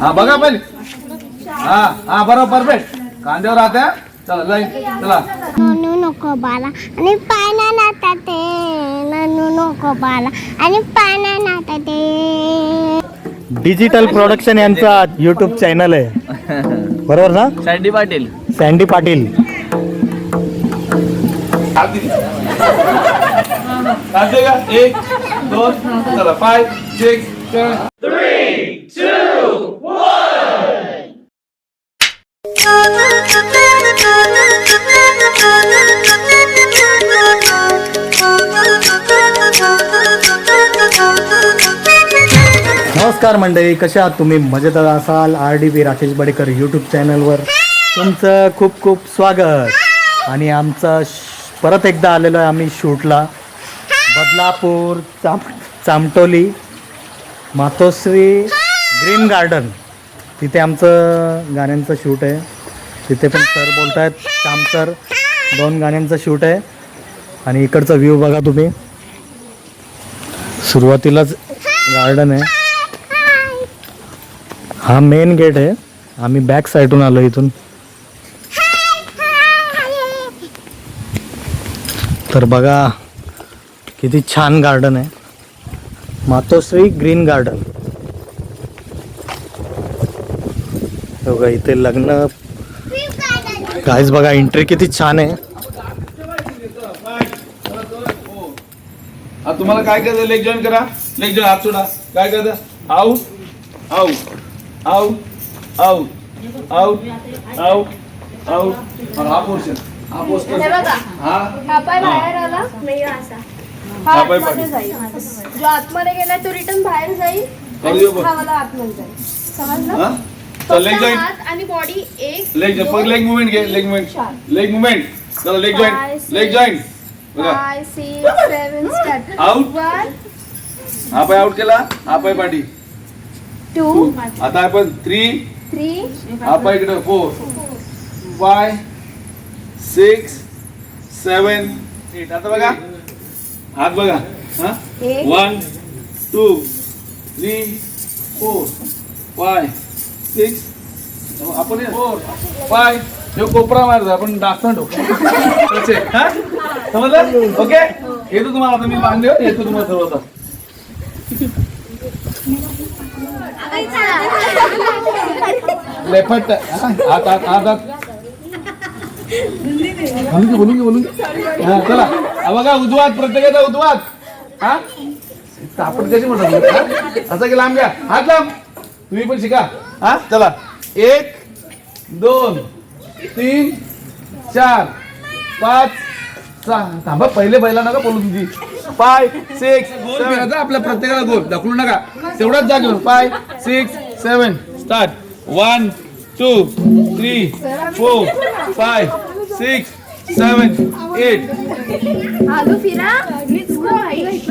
हा बघा पहिले. हा हा बरोबर परफेक्ट कांद्यावर राहत्या चला जाईल चला. ननू नको बाला आणि पाना नाता ते. ननू नको बाला आणि पाना नाता ते. डिजिटल प्रोडक्शन यांचा युट्यूब चॅनल आहे. बरोबर ना? सँडी पाटील सँडी पाटील का? एक दोन चला. फाय सिक्स नमस्कार मंडळी कशा आहात तुम्ही? मजेत असाल. R D B Rakesh Badekar YouTube चॅनलवर तुमचं खूप खूप स्वागत. आणि आमचं परत एकदा आलेलो आहे आम्ही शूटला. बदलापूर चाम चामटोली मातोश्री ग्रीन गार्डन. तिथे आमचं गाण्यांचं शूट आहे. तिथे पण सर बोलत आहेत श्याम सर. दोन गाण्यांचं शूट आहे. आणि इकडचा व्ह्यू बघा तुम्ही. सुरुवातीलाच गार्डन आहे. हा मेन गेट आहे. आम्ही बॅक साईडून आलो इथून. तर बघा किती छान गार्डन आहे. मातोश्री ग्रीन गार्डन बघा इथे लग्न. काहीच बघा एंट्री किती छान आहे. तुम्हाला काय करायचं लेक जॉईन करा. लेक जॉईन हात सोडा. काय करायचं out out out out out out out हा पोर्शन हा पोर्शन हा हा? पाय बाहेर आला नाही असा. हा हा पाय आतमध्ये. जाईल. जो आतमध्ये गेला तो रिटर्न बाहेर जाईल. हा वाला आतमध्ये जाईल. समजलं? हा? चल लेग हात आणि बॉडी एक लेग फक्त लेग मुवमेंट घे लेग मुवमेंट लेग मुवमेंट चला लेग Five, लेग जॉईन बघा. वन हा पाय आउट केला. हा पाय पाठी टू. आता आपण थ्री थ्री हा पाय इकडे four five six seven eight आता बघा. हात बघा. हा? One two three four five six आपण फोर फाय हे कोपरा मारतो आपण तसे, हा? समजलं? ओके येतो तुम्हाला आता मी बांधले येतो तुम्हाला सर्व आता हा, हात हात हात हात बोलून घे बोलून घे बोलून घे. हा, चला. हा बघा उजवात प्रत्येकाचा उजवात. हा? आपण कशी म्हणतात हा? असं की लांब घ्या. हात लांब. तुम्ही पण शिका. हा चला. एक दोन तीन चार पाच सहा. थांबा पहिले पहिला नका बोलू तुमची फाय सिक्स सेवन आपल्या प्रत्येकाला गोल. दाखवू नका. तेवढाच जागे five six seven start one two three four five six seven eight आलू फिरा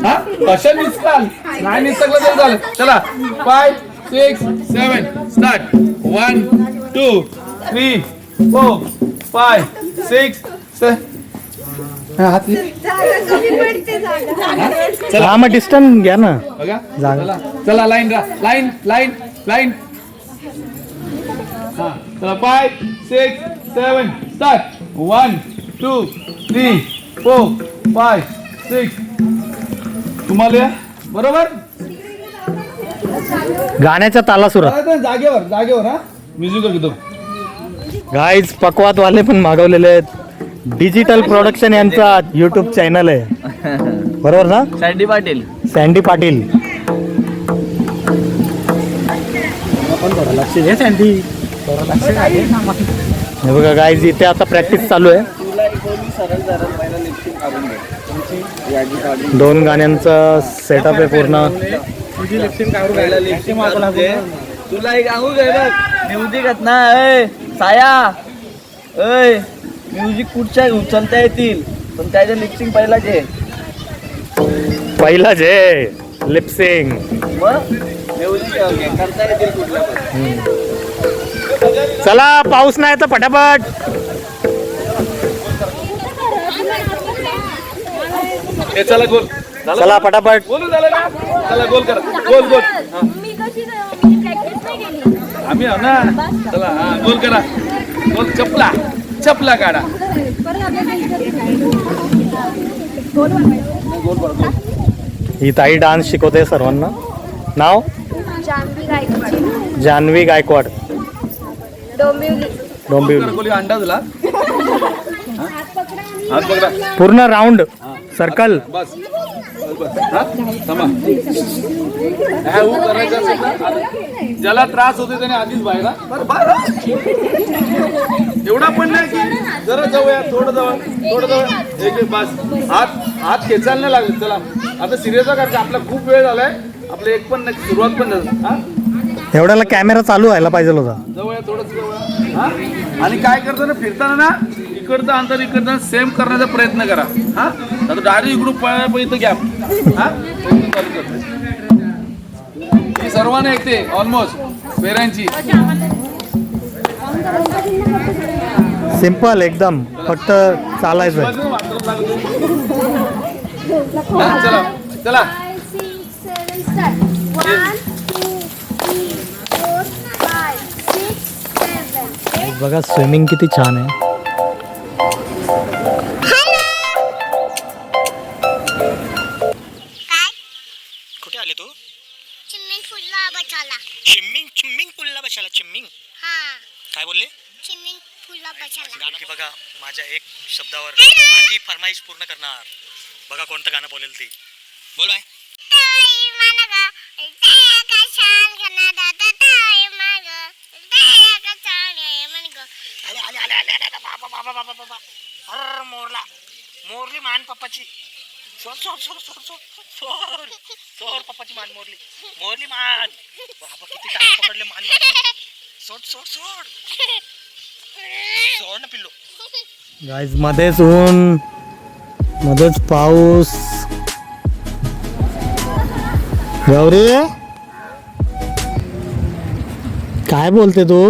हा? कशा निसकाल नाही निसकलं तरी चालेल चला. Five six seven start one two three four five six हात हा मग डिस्टन्स घ्या ना. बघा. जागा. चला. चला लाईन राहा लाईन लाईन लाईन चला five six seven start one two three four five six तुम्हाला? बरोबर? गाण्याच्या तालासुरात जागेवर जागेवर हा. म्युझिक घेतो. गाईज पकवातवाले पण मागवलेले आहेत. डिजिटल प्रोडक्शन यांचा युट्यूब चॅनल आहे. बरोबर ना? सँडी पाटील सँडी पाटील लक्ष दे सँडी हे बघा गाईज इथे आता प्रॅक्टिस चालू आहे. दोन गाण्यांचा सेटअप आहे पूर्ण. तुला एक सांगू काय बघ. म्युझिक आहेत ना अय साया. अय म्युझिक कुठच्या उचलता येतील. पण त्याच्या लिपसिंग पहिला जे पहिलाच आहे लिपसिंग मग? म्युझिक करता येतील कुठल्या पण. चला पाऊस नाही तर फटाफट हे चला गोल. चला फटाफट बोलू झालं ना? चला गोल करा. गोल हा. आम्ही आहो ना? चला हा गोल करा. गोल चपला. चपला काढा. गोल बरं, गोल. ही ताई डान्स शिकवते सर्वांना. नाव? जानवी गायकवाड. जान्हवी गायकवाड. डोंबिवली पकडा पूर्ण राऊंड सर्कल बस. ज्याला त्रास होते त्याने आधीच बाहेर. एवढा पण नाही की जरा जाऊया थोडं जवळ थोडं जवळ. एक एक बस. हात हात खेचायला नाही लागले चला. आता सिरियस करायचं आपला खूप वेळ झालाय. आपलं एक पण नाही सुरुवात पण हा? एवढ्याला कॅमेरा चालू व्हायला पाहिजे होता. जवळ. हा? आणि काय करताना फिरताना ना इकडचं अंतर इकडचं सेम करण्याचा प्रयत्न करा. हा? आता डायरेक्ट इकडून पळायला पण इथं घ्या हा? करते. ही सर्वांना ऐकते ऑलमोस्ट पेऱ्यांची सिंपल एकदम. फक्त चालायचं. हा, चला. चला. बघा स्विमिंग किती छान आहे. कुठे आले तू? चिमणी फुलला बचाला चिम्मिंग चिम्मिंग पुल्ला बशाला चिम्मिंग हा. काय बोलले? चिमणी फुलला बचाला गाणं की बघा माझ्या एक शब्दावर माझी फरमाईश पूर्ण करणार. बघा कोणतं गाणं बोलेल ती. बोल बाय. बाबा बाबा. बाबा अर मोरला. मोरली मान पप्पाची. सोड सोड सोड सोड सोड सोड. सोड पप्पाची मान मोरली. मोरली मान. बाबा किती टाइम पकडले मान सोड सोड सोड. सोड ना पिल्लो. गाईज मध्येच ऊन मध्येच पाऊस. गौरी? काय बोलते तू?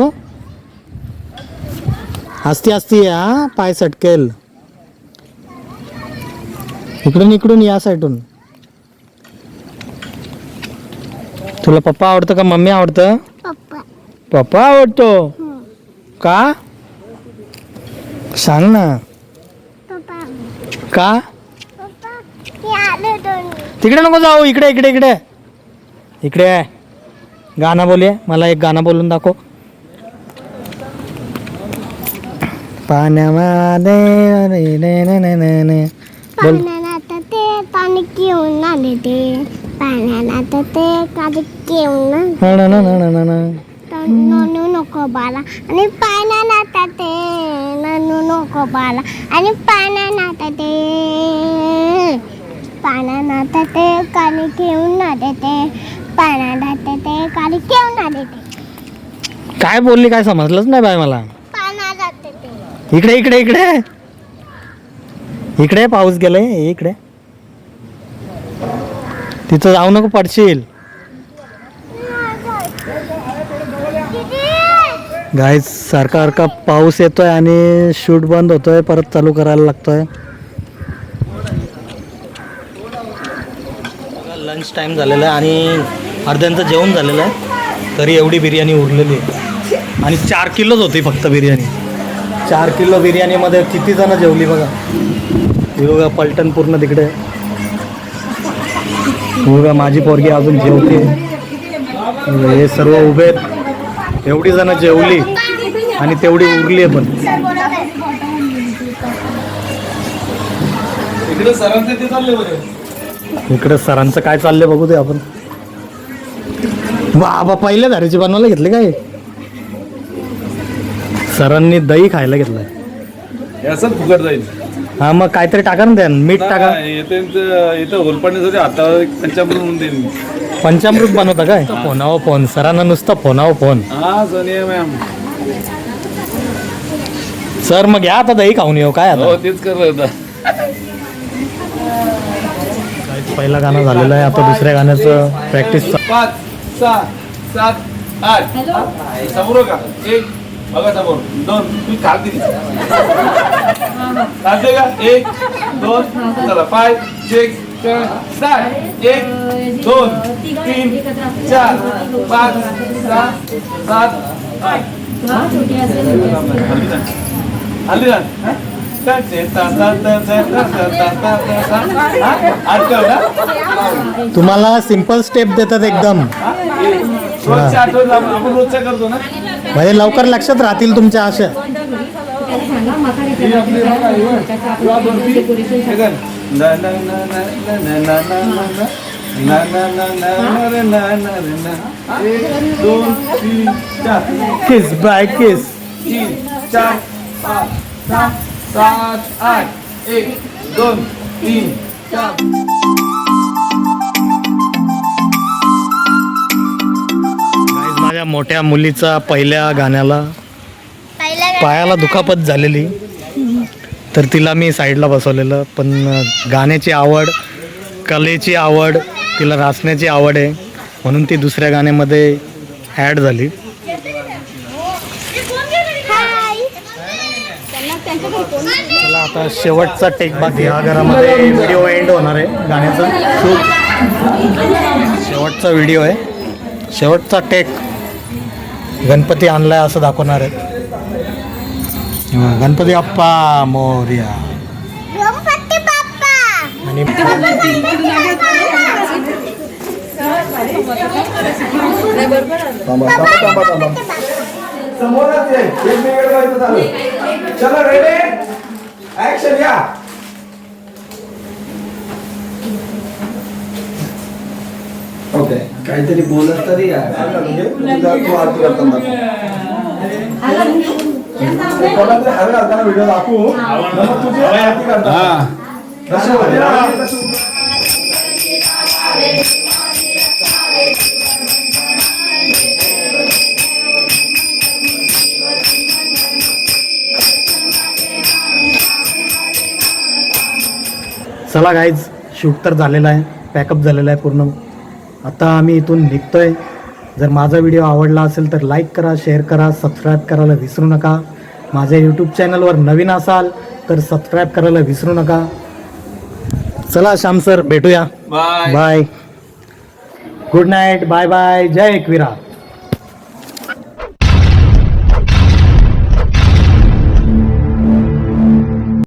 हसती हसती हा? पाय सटकेल. इकडून इकडून या साईडून. तुला पप्पा आवडतं का मम्मी आवडतं? पप्पा. आवडतो? का? सांग ना. का? हे तिकडे नको जाऊ इकडे इकडे इकडे. इकडे. गाणं बोलूया मला एक गाणं बोलून दाखव. पाण्यामध्ये ते पाणी घेऊन आले ते. ते काढ घेऊन ना ना ना ना ना. ना. ननू नको बाला आणि ते ननू नको बाला आणि ते ते काली घेऊन आले ते. ते घेऊन आले ते. काय बोलली काय समजलंच नाही बाय मला. इकडे इकडे इकडे. इकडे पाऊस गेलाय इकडे. तिथं जाऊ नको पडशील. गाय सारखा सारखा पाऊस येतोय आणि शूट बंद होतोय परत चालू करायला लागतोय. लंच टाइम झालेला आहे आणि अर्ध्यांचं जेवण झालेलं आहे. तरी एवढी बिर्याणी उरलेली आहे. आणि चार किलोच होती फक्त बिर्याणी. चार किलो बिर्याणीमध्ये किती जण जेवली बघा? ही बघा पलटण पूर्ण तिकडे. बघा माझी पोरगी अजून जेवते. हे सर्व उभे आहेत. एवढी जण जेवली आणि तेवढी उरली आहे पण. सरांचे इकडे सरांचं काय चाललंय बघू दे आपण. बाबा पहिल्या धारेची बनवायला घेतले काय? सरांनी दही खायला घेतलंय. हे असंच फुकट जाईल. हा मग काहीतरी टाका ना त्या मीठ टाका. येते इथं इथं होलपाडण्यासाठी हातावर एक पंचामृत म्हणून देईन. मी. पंचामृत बनवता काय? फोनावर फोन सरांना नुसतं फोनावर फोन. हा सोनिया मॅम. सर मग घ्या आता दही खाऊन येऊ काय हो आता तेच करत होता पहिलं गाणं झालेलं आहे आता दुसऱ्या गाण्याचं प्रॅक्टिस पाच सहा सात आठ. समोर का एक बघा दोन तुम्ही काल दिली चालते का एक दोन चला पाय चेक सात एक दोन तीन चार पाच सहा सात आठ हल्ली तुम्हाला सिंपल स्टेप देतात एकदम ना? म्हणजे लवकर लक्षात राहतील तुमच्या आशा. दोन तीन चार किस बाय किस तीन चार पाच सहा सात आठ एक दोन तीन चार. मोठ्या मुलीचा पहिल्या गाण्याला पायाला दुखापत झालेली. तर तिला मी साईडला बसवलेलं. पण गाण्याची आवड कलेची आवड तिला नाचण्याची आवड आहे. म्हणून ती दुसऱ्या गाण्यामध्ये ॲड झाली. चला आता शेवटचा टेक बाकी ह्या घरामध्ये व्हिडिओ एंड होणार आहे गाण्याचा. शेवटचा व्हिडिओ आहे. शेवटचा टेक गणपती आणला आहे असं दाखवणार आहेत. गणपती आप्पा मोर्या. आणि चला रेडी ऍक्शन या. ओके काहीतरी बोलत तरी या. कोणातरी हवे घालताना व्हिडिओ दाखवू. मग तुझी आरती करता. कशी होते ना? चला गाईज शूट तर झालेला आहे. पॅकअप झालेला आहे पूर्ण. आता आम्ही इथून निघतोय. जर माझा व्हिडिओ आवडला असेल तर लाईक करा शेअर करा सबस्क्राईब करायला विसरू नका. माझ्या यूट्यूब चॅनलवर नवीन असाल तर सबस्क्राईब करायला विसरू नका. चला श्याम सर भेटूया. Bye. Bye. Good night bye bye जय एकविरा.